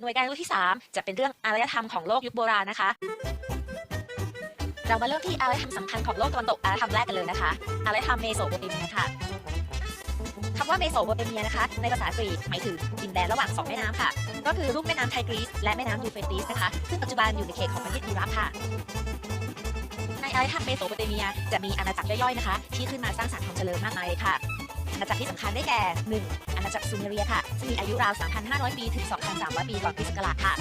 หน่วยการรู้ที่ 3 จะเป็นเรื่องอารยธรรมของโลกยุคโบราณนะคะ เรามาเริ่มที่อารยธรรมสำคัญของโลกตะวันตกอารยธรรมแรกกันเลยนะคะอารยธรรมเมโสโปเตเมียค่ะคำว่าเมโสโปเตเมียนะคะ ในภาษากรีกหมายถึงดินแดนระหว่างสองแม่น้ำค่ะ ก็คือลุ่มแม่น้ำไทกรีสและแม่น้ำยูเฟรติสนะคะ ซึ่งปัจจุบันอยู่ในเขตของประเทศอิรักค่ะ ในอารยธรรมเมโสโปเตเมียจะมีอาณาจักรย่อยๆนะคะ ที่ขึ้นมาสร้างสรรค์ความเจริญมากมายเลยค่ะ อาณาจักรที่สำคัญได้แก่ 1. อาณาจักรซูเมเรียค่ะ ซึ่งมีอายุราว 3,500 ปีถึง 2,300 ปีก่อนคริสต์ศักราชค่ะ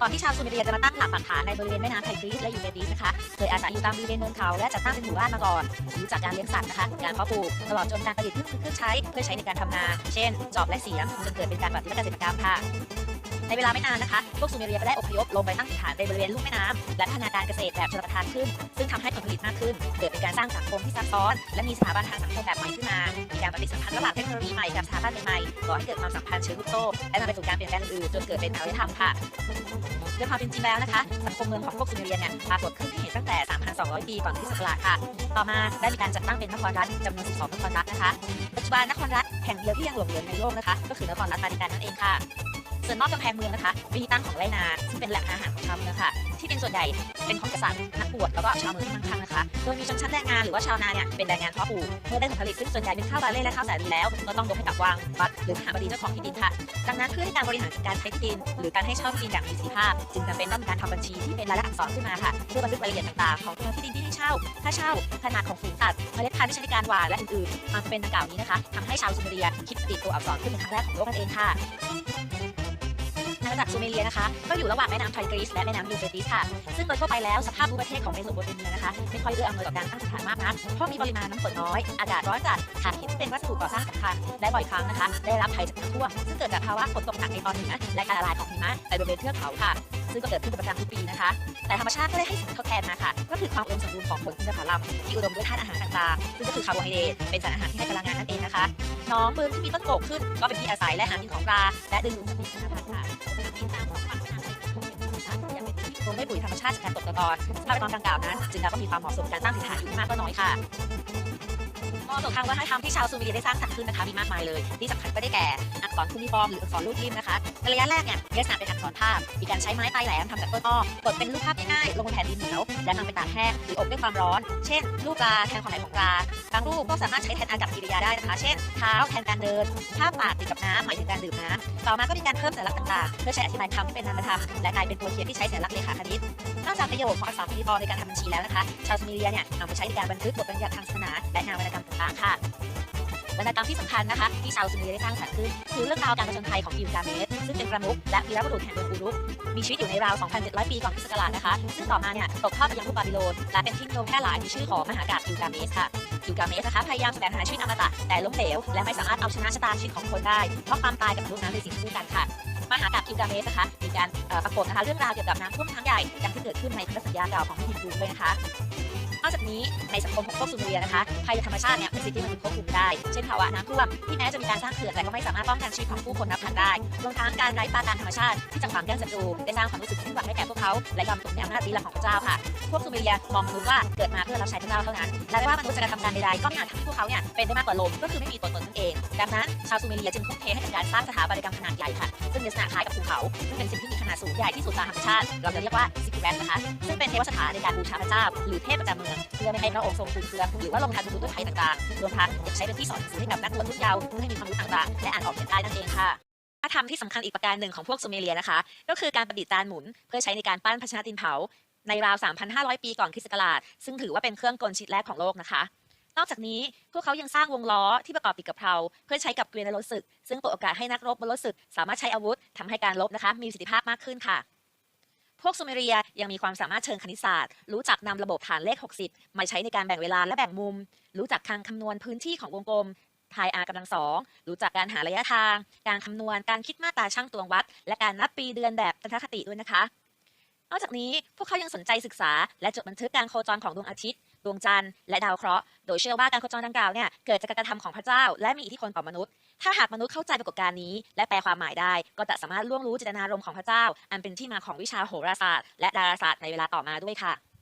ก่อนที่ชาวซูเมเรียจะมาตั้งหลักปักฐานในบริเวณแม่น้ำไทกรีสและยูเฟรติสนะคะ เคยอาศัยอยู่ตามบริเวณเนินเขาและจัดตั้งเป็นหมู่บ้านมาก่อนรู้จักการเลี้ยงสัตว์นะคะ การเพาะปลูก ตลอดจนการผลิตเครื่องมือเครื่องใช้ เพื่อใช้ในการทำนา เช่น จอบและเสียมจนเกิดเป็นการปฏิวัติเกษตรกรรมค่ะ ในเวลาไม่นานนะคะ พวกซูเมเรียก็ได้อพยพลงไปตั้งถิ่นฐานในบริเวณลุ่มแม่น้ำและพัฒนาการเกษตรแบบชลประทานขึ้น ซึ่งทำให้ผลผลิตมากขึ้น เกิดเป็นการสร้างสังคมที่ซับซ้อน และมีสถาบันทางสังคมแบบใหม่ขึ้นมามีการปฏิสัมพันธ์ระหว่างเทคโนโลยีใหม่กับสถาบันใหม่ๆก่อให้เกิดความสัมพันธ์เชิงลูกโซ่และนำไปสู่การเปลี่ยนแปลงอื่นๆจนเกิดเป็นอารยธรรมค่ะโดยความเป็นจริงแล้วนะคะสังคมเมืองของพวกซูเมเรียเนี่ยปรากฏขึ้นที่เห็นตั้งแต่ 3,200 ปีก่อนคริสต์ศักราชค่ะ ต่อมาได้มีการจัดตั้งเป็นนครรัฐจำนวน 12 นครรัฐนะคะ ปัจจุบันนครรัฐแห่งเดียวที่ยังหลงเหลือในโลกนะคะ ก็คือนครรัฐวาติกันนั่นเองค่ะ ส่วนนอกกำแพงเมืองนะคะเป็นที่ตั้งของไรนา ซึ่งเป็นแหล่งอาหารของชาวเมืองค่ะ ที่เป็นส่วนใหญ่เป็นของกษัตริย์นักบวชแล้วก็ชาวเมืองที่มั่งคั่งนะคะ โดยมีชนชั้นแรงงานหรือว่าชาวนาเนี่ยเป็นแรงงานเพาะปลูกเมื่อได้ผลผลิตซึ่งส่วนใหญ่เป็นข้าวบาเล่และข้าวสาลีแล้ว ก็ต้องยกให้กับวังวัดหรือมหาบดีเจ้าของที่ดินค่ะ ดังนั้นเพื่อให้การบริหารการใช้ที่ดิน หรือการให้เช่าที่ดินอย่างมีประสิทธิภาพ จึงจำเป็นต้องมีการทำบัญชีที่เป็นรายลักษณ์อักษรขึ้นมาค่ะเพื่อบันทึกรายละเอียดต่างๆของตัวที่ดินที่ให้เช่าค่าเช่าขนาดของฝูงสัตว์เมล็ดพันธุ์ที่ใช้ในการหว่านและอื่นๆควาเป็นดังกล่าวนี้นะคะทำให้ชาวซูเมเรียคิดติดตัวอักษรขึ้นเป็นครั้งแรกของโลกนั่นเองค่ะ อาณาจักซูเมเรียนะคะ ก็อยู่ระหว่างแม่น้ำไทกรีสและแม่น้ำยูเฟรติสค่ะ ซึ่งโดยทั่วไปแล้วสภาพภูมิประเทศของเมโสโปเตเมียนะคะไม่ค่อยเอื้ออำนวยต่อการตั้งถิ่นฐานมากนัก เพราะมีปริมาณน้ำฝนน้อย อากาศร้อนจัดขาดหินที่เป็นวัสดุก่อสร้างสำคัญและบ่อยครั้งนะคะ ได้รับภัยจากน้ำท่วม ซึ่งเกิดจากภาวะฝนตกหนักในตอนเหนือและการละลายของหิมะในบริเวณเทือกเขาค่ะ ซึ่งก็เกิดขึ้นเป็นประจำทุกปีนะคะ แต่ธรรมชาติก็ได้ให้สิ่งทดแทนมาค่ะ ก็คือความอุดมสมบูรณ์ของผลอินทผลัมที่อุดมด้วยธาตุอาหารต่างๆ ซึ่งก็คือคาร์โบไฮเดรตเป็นสารอาหารที่ให้พลังงานนั่นเองนะคะน้องบึงที่มีต้นโกกขึ้นก็เป็นที่อาศัยและหากินของปลาและดึงดูดสัตว์มีคุณภาพค่ะ ด้วยปุ๋ยธรรมชาติจากการตกตะกอนสภาพแวดล้อมดังกล่าวนั้นจึงนับว่ามีความเหมาะสมการตั้งถิ่นฐานอยู่ไม่มากก็น้อยค่ะ มอตกทางวัฒนธรรมที่ชาวซูเมเรียได้สร้างสรรค์ขึ้นนะคะมีมากมายเลย ที่สำคัญก็ได้แก่อักษรคูนิฟอร์มหรืออักษรรูปริมนะคะในระยะแรกเนี่ยมีลักษณะเป็นอักษรภาพ มีการใช้ไม้ปลายแหลมทำจากต้นอ้อกดเป็นรูปภาพง่ายๆลงบนแผ่นดินเหนียวและนำไปตากแห้งหรืออบด้วยความร้อน เช่นรูปปลาแทนความหมายของปลาบางรูปก็สามารถใช้แทนอากับกิริยาได้นะคะ เช่นเท้าแทนการเดินภาพปากติดกับน้ำหมายถึงการดื่มน้ำต่อมาก็มีการเพิ่มสัญลักษณ์ต่างๆเพื่อใช้อธิบายคำที่เป็นนามธรรมและกลายเป็นตัวเขียนที่ใช้สัญลักษณ์เลขาคณิตนอกจากประโยชน์ของอักษรคูนิฟอร์มในการทำบัญชีแล้วนะคะ ชาวซูเมเรียเนี่ยนำไปใช้ในการบันทึกบทบัญญัติทางศาสนาและงานวรรณกรรมต่างๆค่ะวรรณกรรมที่สำคัญนะคะที่ชาวซูเมเรียได้สร้างสรรค์ขึ้นคือเรื่องราวการผจญภัยของกิลกาเมสซึ่งเป็นประมุขและวีรบุรุษแห่งเมืองอูรุกมีชีวิตอยู่ในราว 2,700 ปีก่อนคริสต์ศักราชนะคะ ซึ่งต่อมาเนี่ยตกทอดไปยังลูกบาบิโลนและเป็นที่นิยมแพร่หลายในชื่อของมหากาพย์กิลกาเมสค่ะกิลกาเมสนะคะพยายามแสวงหาชีวิตอมตะแต่ล้มเหลวและไม่สามารถเอาชนะชะตาชีวิตของคนได้เพราะความตายกับมนุษย์นั้นเป็นสิ่งคู่กันค่ะมหากาพย์กิลกาเมสนะคะมีการปรากฏนะคะเรื่องราวเกี่ยวกับน้ำท่วมครั้งใหญ่ดังที่เกิดขึ้นในพันธสัญญาเก่าของพิธีกรุงด้วยนะคะ นอกจากนี้ในสังคมของพวกซูเมเรียนะคะภัยธรรมชาติเนี่ยเป็นสิ่งที่มนุษย์ควบคุมได้ เช่นภาวะน้ำท่วมที่แม้จะมีการสร้างเขื่อนแต่ก็ไม่สามารถป้องกันชีวิตของผู้คนนับพันได้รวมทั้งการไร้ปราการธรรมชาติที่จะขวางกั้นศัตรูได้สร้างความรู้สึกสิ้นหวังให้แก่พวกเขาและยอมตกในอำนาจลี้ลับของพระเจ้าค่ะพวกซูเมเรียมองมนุษย์ว่าเกิดมาเพื่อรับใช้พระเจ้าเท่านั้นและไม่ว่ามนุษย์จะกระทำการใดๆก็ไม่อาจทำให้พวกเขาเนี่ยเป็นได้มากกว่าลมก็คือไม่มีตัวตนนั่นเอง ดังนั้นชาวซูเมเรียจึงทุ่มเทให้กับการสร้างสถาปัตยกรรมขนาดใหญ่ค่ะ ซึ่งมีลักษณะคล้ายกับภูเขา ซึ่งเป็นสิ่งที่มีขนาดสูงใหญ่ที่สุดตามธรรมชาติ เราจะเรียกว่าซิกแรนนะคะ ซึ่งเป็นเทวสถานในการบูชาพระเจ้า หรือเทพประจำเมือง เพื่อไม่ให้พระองค์ทรงคุมเครือหรือว่าลงทันบุญด้วยภัยต่างๆ รวมทั้งใช้เป็นที่สอนหนังสือให้กับนักบวชรุ่นเยาว์เพื่อให้มีความรู้ต่างๆ และอ่านออกเขียนได้นั่นเองค่ะวัฒนธรรมที่สำคัญอีกประการหนึ่งของพวกซูเมเรียนะคะ ก็คือการประดิษฐ์จานหมุน เพื่อใช้ในการปั้นภาชนะดินเผา ในราว 3,500 ปีก่อนคริสต์ศักราช ซึ่งถือว่าเป็นเครื่องกลชิ้นแรกของโลกนะคะ นอกจากนี้พวกเขายังสร้างวงล้อที่ประกอบติดกับเพลาเพื่อใช้กับเกวียนในรถศึก ซึ่งเปิดโอกาสให้นักรบบนรถศึก สามารถใช้อาวุธทำให้การรบนะคะมีประสิทธิภาพมากขึ้นค่ะ พวกซูเมเรียยังมีความสามารถเชิงคณิตศาสตร์ รู้จักนำระบบฐานเลข 60 มาใช้ในการแบ่งเวลาและแบ่งมุม รู้จักการคำนวณพื้นที่ของวงกลมพาย r กำลังสองรู้จักการหาระยะทาง การคำนวณ การคิดมาตราช่างตวงวัด และการนับปีเดือนแบบจันทคติด้วยนะคะ นอกจากนี้พวกเขายังสนใจศึกษาและจดบันทึกการโคจรของดวงอาทิตย์ ดวงจันทร์และดาวเคราะห์ โดยเชื่อว่าการโคจรดังกล่าวเนี่ยเกิดจากการกระทำของพระเจ้า และมีอิทธิพลต่อมนุษย์ ถ้าหากมนุษย์เข้าใจปรากฏการณ์นี้ และแปลความหมายได้ ก็จะสามารถล่วงรู้เจตนารมณ์ของพระเจ้า อันเป็นที่มาของวิชาโหราศาสตร์ และดาราศาสตร์ในเวลาต่อมาด้วยค่ะ